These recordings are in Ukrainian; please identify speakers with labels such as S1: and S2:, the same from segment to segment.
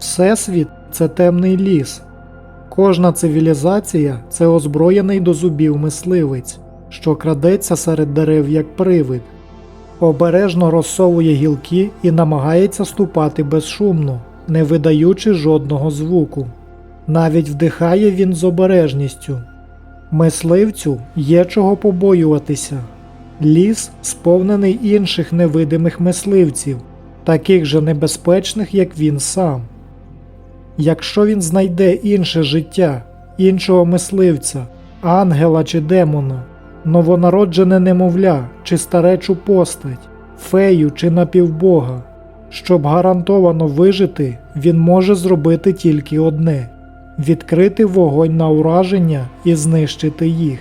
S1: Всесвіт це темний ліс. Кожна цивілізація це озброєний до зубів мисливець, що крадеться серед дерев як привид, обережно розсовує гілки і намагається ступати безшумно, не видаючи жодного звуку. Навіть вдихає він з обережністю. Мисливцю є чого побоюватися. Ліс сповнений інших невидимих мисливців, таких же небезпечних, як він сам. Якщо він знайде інше життя, іншого мисливця, ангела чи демона, новонароджене немовля чи старечу постать, фею чи напівбога, щоб гарантовано вижити, він може зробити тільки одне відкрити вогонь на ураження і знищити їх.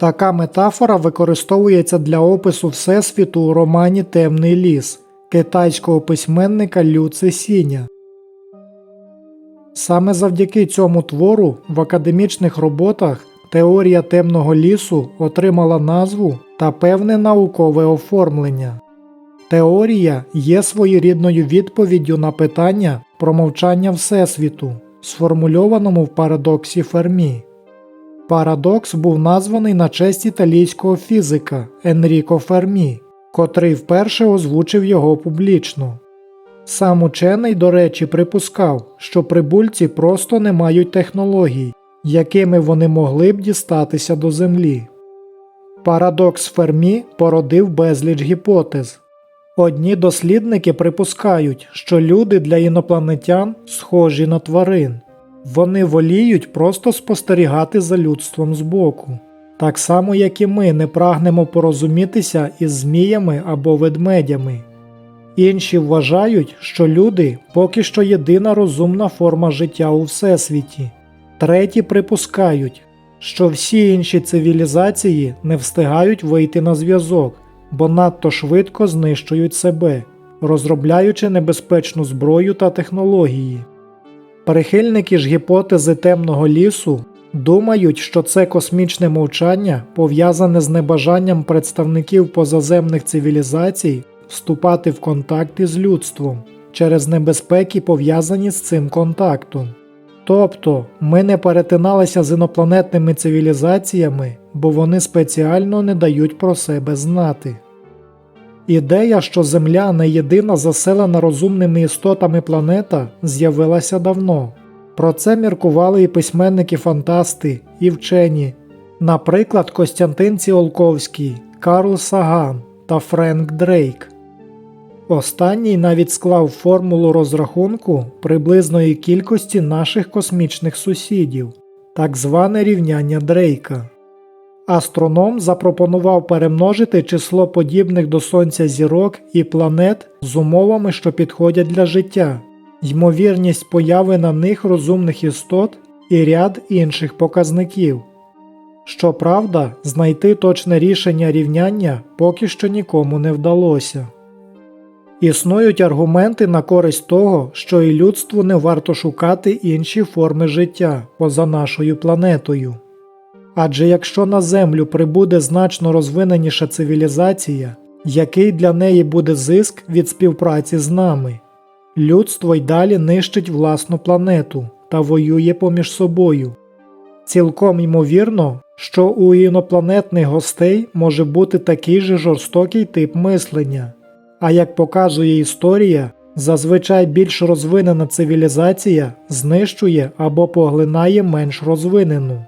S1: Така метафора використовується для опису Всесвіту у романі Темний ліс китайського письменника Лю Цесіня. Саме завдяки цьому твору в академічних роботах теорія темного лісу отримала назву та певне наукове оформлення. Теорія є своєрідною відповіддю на питання про мовчання Всесвіту, сформульованому в парадоксі Фермі. Парадокс був названий на честь італійського фізика Енріко Фермі, котрий вперше озвучив його публічно. Сам учений, до речі, припускав, що прибульці просто не мають технологій, якими вони могли б дістатися до Землі. Парадокс Фермі породив безліч гіпотез. Одні дослідники припускають, що люди для інопланетян схожі на тварин. Вони воліють просто спостерігати за людством збоку, так само як і ми не прагнемо порозумітися із зміями або ведмедями. Інші вважають, що люди поки що єдина розумна форма життя у всесвіті. Треті припускають, що всі інші цивілізації не встигають вийти на зв'язок, бо надто швидко знищують себе, розробляючи небезпечну зброю та технології. Прихильники ж гіпотези темного лісу думають, що це космічне мовчання пов'язане з небажанням представників позаземних цивілізацій вступати в контакти з людством через небезпеки, пов'язані з цим контактом. Тобто ми не перетиналися з інопланетними цивілізаціями, бо вони спеціально не дають про себе знати. Ідея, що Земля не єдина заселена розумними істотами планета, з'явилася давно. Про це міркували і письменники-фантасти, і вчені, наприклад, Костянтин Ціолковський, Карл Саган та Френк Дрейк. Останній навіть склав формулу розрахунку приблизної кількості наших космічних сусідів, так зване рівняння Дрейка. Астроном запропонував перемножити число подібних до Сонця зірок і планет з умовами, що підходять для життя, ймовірність появи на них розумних істот і ряд інших показників. Щоправда, знайти точне рішення рівняння поки що нікому не вдалося. Існують аргументи на користь того, що і людству не варто шукати інші форми життя поза нашою планетою. Адже якщо на Землю прибуде значно розвиненіша цивілізація, який для неї буде зиск від співпраці з нами, людство й далі нищить власну планету та воює поміж собою. Цілком ймовірно, що у інопланетних гостей може бути такий же жорстокий тип мислення. А як показує історія, зазвичай більш розвинена цивілізація знищує або поглинає менш розвинену.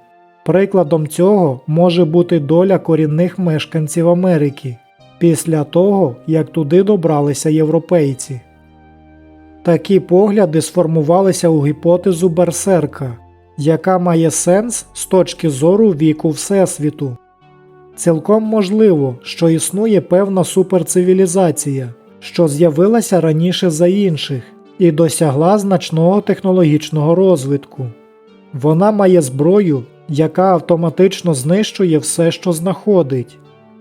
S1: Прикладом цього може бути доля корінних мешканців Америки після того, як туди добралися європейці. Такі погляди сформувалися у гіпотезу Берсерка, яка має сенс з точки зору віку Всесвіту. Цілком можливо, що існує певна суперцивілізація, що з'явилася раніше за інших і досягла значного технологічного розвитку. Вона має зброю, яка автоматично знищує все, що знаходить.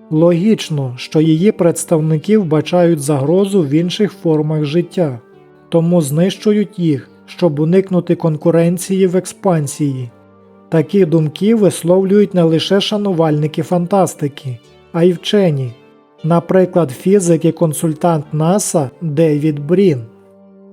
S1: Логічно, що її представники вбачають загрозу в інших формах життя, тому знищують їх, щоб уникнути конкуренції в експансії. Такі думки висловлюють не лише шанувальники фантастики, а й вчені. наприклад, фізик і консультант НАСА Девід Брін.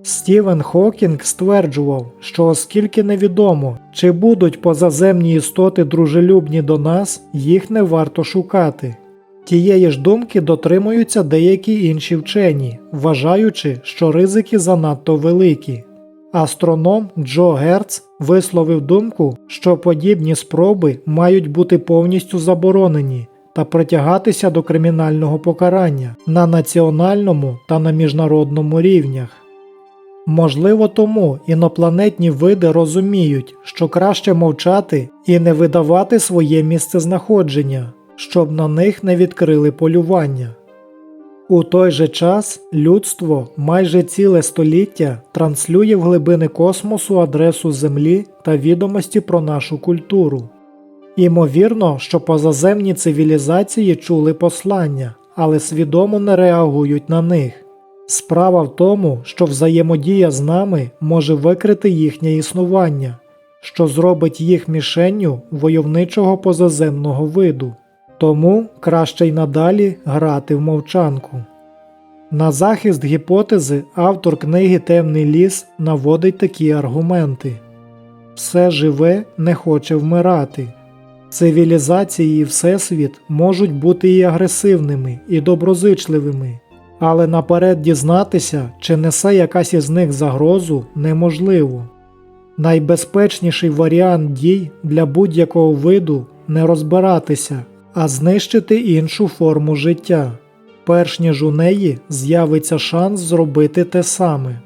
S1: Стівен Хокінг стверджував, що оскільки невідомо, чи будуть позаземні істоти дружелюбні до нас, їх не варто шукати. Тієї ж думки дотримуються деякі інші вчені, вважаючи, що ризики занадто великі. Астроном Джо Герц висловив думку, що подібні спроби мають бути повністю заборонені та притягатися до кримінального покарання на національному та на міжнародному рівнях. Можливо, тому інопланетні види розуміють, що краще мовчати і не видавати своє місцезнаходження, щоб на них не відкрили полювання. У той же час людство майже ціле століття транслює в глибини космосу адресу Землі та відомості про нашу культуру. Імовірно, що позаземні цивілізації чули послання, але свідомо не реагують на них. Справа в тому, що взаємодія з нами може викрити їхнє існування, що зробить їх мішенню войовничого позаземного виду. Тому краще й надалі грати в мовчанку. На захист гіпотези автор книги Темний ліс наводить такі аргументи: все живе не хоче вмирати. Цивілізації і Всесвіт можуть бути і агресивними, і доброзичливими, але наперед дізнатися, чи несе якась із них загрозу, неможливо. Найбезпечніший варіант дій для будь-якого виду не розбиратися, а знищити іншу форму життя, перш ніж у неї з'явиться шанс зробити те саме.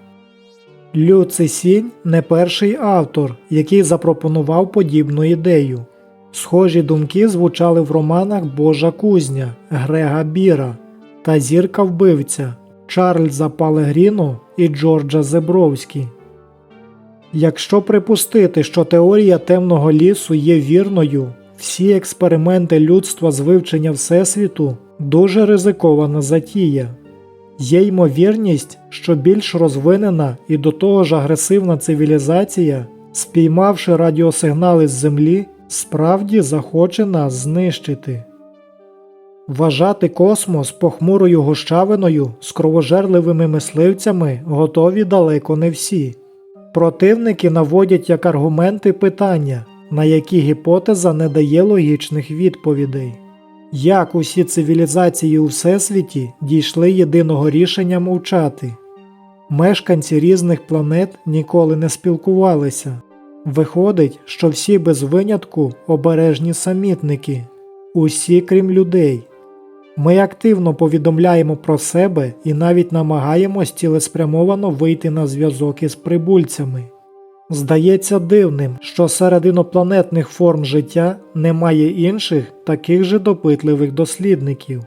S1: Лю Цисінь не перший автор, який запропонував подібну ідею. Схожі думки звучали в романах Божа кузня Грега Біра та Зірка вбивця Чарльза Палегріно і Джорджа Зебровські. Якщо припустити, що теорія темного лісу є вірною, всі експерименти людства з вивчення Всесвіту дуже ризикована затія. Є ймовірність, що більш розвинена і до того ж агресивна цивілізація, спіймавши радіосигнали з Землі, справді захоче нас знищити. Вважати космос похмурою гущавиною з кровожерливими мисливцями готові далеко не всі. Противники наводять як аргументи питання, на які гіпотеза не дає логічних відповідей. Як усі цивілізації у Всесвіті дійшли єдиного рішення мовчати? Мешканці різних планет ніколи не спілкувалися. Виходить, що всі без винятку обережні самітники, усі крім людей. Ми активно повідомляємо про себе і навіть намагаємось цілеспрямовано вийти на зв'язок із прибульцями. Здається дивним, що серед інопланетних форм життя немає інших таких же допитливих дослідників.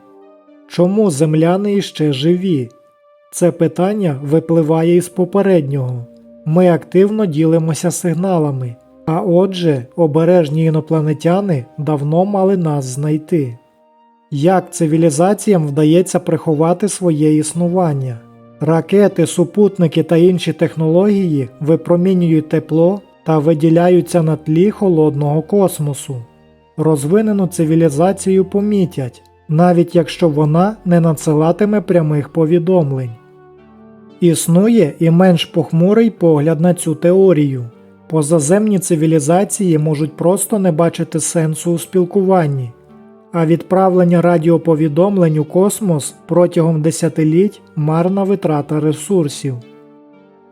S1: Чому земляни іще живі? Це питання випливає із попереднього. Ми активно ділимося сигналами, а отже, обережні інопланетяни давно мали нас знайти. Як цивілізаціям вдається приховати своє існування? Ракети, супутники та інші технології випромінюють тепло та виділяються на тлі холодного космосу. Розвинену цивілізацію помітять, навіть якщо вона не надсилатиме прямих повідомлень. Існує і менш похмурий погляд на цю теорію. Позаземні цивілізації можуть просто не бачити сенсу у спілкуванні, а відправлення радіоповідомлень у космос протягом десятиліть марна витрата ресурсів.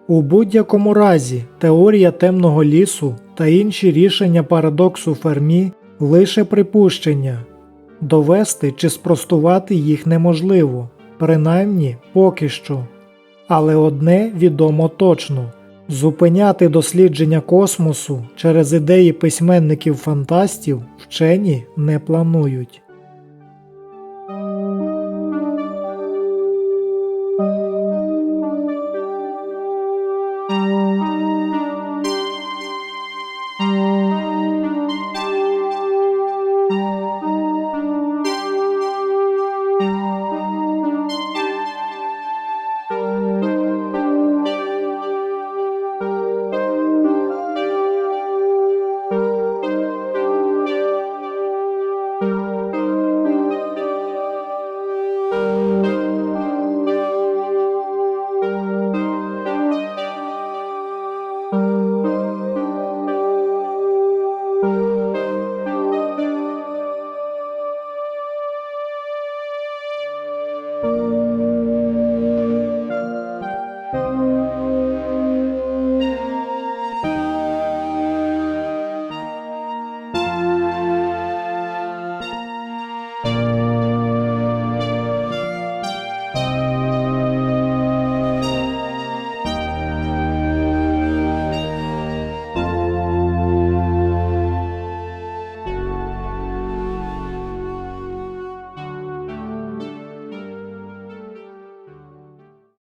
S1: У будь-якому разі теорія темного лісу та інші рішення парадоксу Фермі лише припущення, довести чи спростувати їх неможливо, принаймні поки що. Але одне відомо точно зупиняти дослідження космосу через ідеї письменників фантастів вчені не планують.